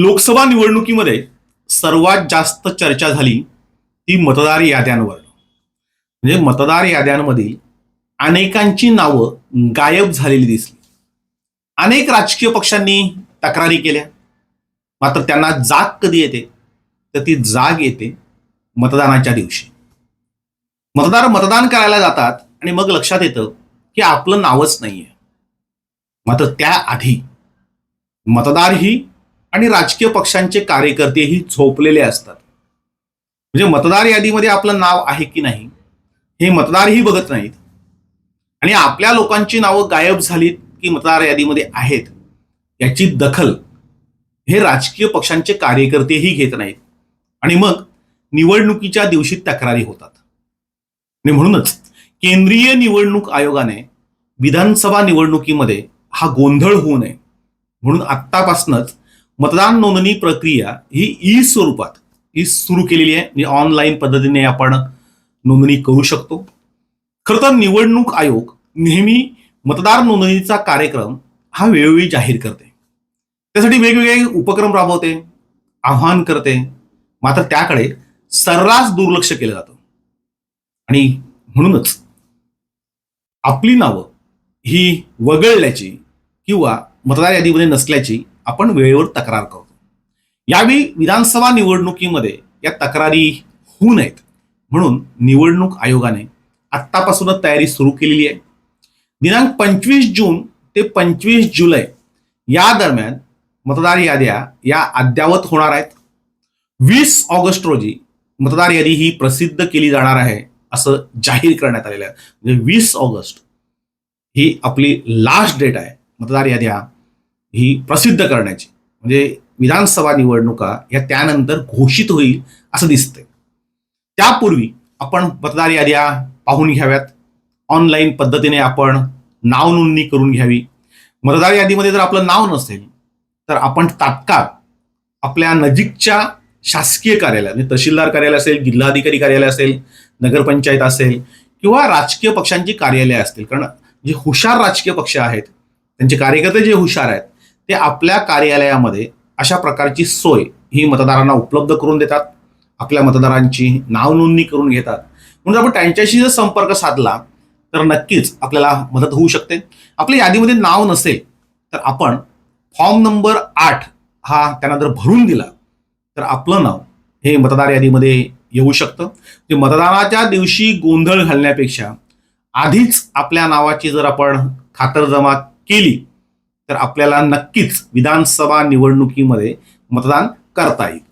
लोकसभा निवडणुकीमध्ये सर्वात जास्त चर्चा झाली ती मतदार याद्यांवर. म्हणजे मतदार याद्यांमधील अनेकांची नावं गायब झालेली दिसली. अनेक राजकीय पक्षांनी तक्रारी केल्या. मात्र त्यांना जाग कधी येते? तर ती जाग येते मतदानाच्या दिवशी. मतदार मतदान करायला जातात आणि मग लक्षात येतं की आपलं नावच नाहीये. मात्र त्याआधी मतदार ही आणि राजकीय पक्षांचे कार्यकर्तेही झोपलेले असतात. म्हणजे मतदार यादीमध्ये आपलं नाव आहे की नाही हे मतदारही बघत नाहीत. आणि आपल्या लोकांची नावं गायब झालीत की मतदार यादीमध्ये आहेत याची दखल हे राजकीय पक्षांचे कार्यकर्तेही घेत नाहीत. आणि मग निवडणुकीच्या दिवशी तक्रारी होतात. आणि म्हणूनच केंद्रीय निवडणूक आयोगाने विधानसभा निवडणुकीमध्ये हा गोंधळ होऊ नये. म्हणून आत्तापासूनच मतदान नोंदणी प्रक्रिया ही ई स्वरूपात ही सुरू केलेली आहे. म्हणजे ऑनलाईन पद्धतीने आपण नोंदणी करू शकतो. खरं तर निवडणूक आयोग नेहमी मतदार नोंदणीचा कार्यक्रम हा वेळोवेळी जाहीर करते. त्यासाठी वेगवेगळे उपक्रम राबवते आव्हान करते. मात्र त्याकडे सर्रास दुर्लक्ष केलं जातं. आणि म्हणूनच आपली नावं ही वगळल्याची किंवा मतदार यादीमध्ये नसल्याची आपण वेळेवर तक्रार करतो. यावेळी विधानसभा निवडणुकीमध्ये या तक्रारी होऊ नयेत. म्हणून निवडणूक आयोगाने आत्तापासूनच तयारी सुरू केलेली आहे. दिनांक पंचवीस जून ते पंचवीस जुलै या दरम्यान मतदार याद्या या अद्यावत होणार आहेत. वीस ऑगस्ट रोजी मतदार यादी ही प्रसिद्ध केली जाणार आहे असं जाहीर करण्यात आलेलं आहे. म्हणजे वीस ऑगस्ट ही आपली लास्ट डेट आहे. मतदार याद्या ही प्रसिद्ध करण्याची. म्हणजे विधानसभा निवडणुका या त्यानंतर घोषित होईल असं दिसतंय. त्यापूर्वी आपण मतदार याद्या पाहून घ्याव्यात. ऑनलाईन पद्धतीने आपण नाव नोंदणी करून घ्यावी. मतदार यादीमध्ये जर आपलं नाव नसेल तर आपण तात्काळ आपल्या नजीकच्या शासकीय कार्यालय म्हणजे तहसीलदार कार्यालय असेल जिल्हाधिकारी कार्यालय असेल नगरपंचायत असेल किंवा राजकीय पक्षांची कार्यालय असतील. कारण जे हुशार राजकीय पक्ष आहेत त्यांचे कार्यकर्ते जे हुशार आहेत ते आपल्या कार्यालयामध्ये अशा प्रकारची सोय ही मतदारांना उपलब्ध करून देतात आपल्या मतदारांची नावनोंदणी करून घेतात. म्हणून आपण त्यांच्याशी जर संपर्क साधला तर नक्कीच आपल्याला मदत होऊ शकते. आपल्या यादीमध्ये नाव नसेल तर आपण फॉर्म नंबर आठ हा त्यांना जर भरून दिला तर आपलं नाव हे मतदार यादीमध्ये येऊ शकतं. ते मतदानाच्या दिवशी गोंधळ घालण्यापेक्षा आधीच आपल्या नावाची जर आपण खातरजमा केली तर आपल्याला नक्कीच विधानसभा निवडणुकीमध्ये मतदान करता येईल.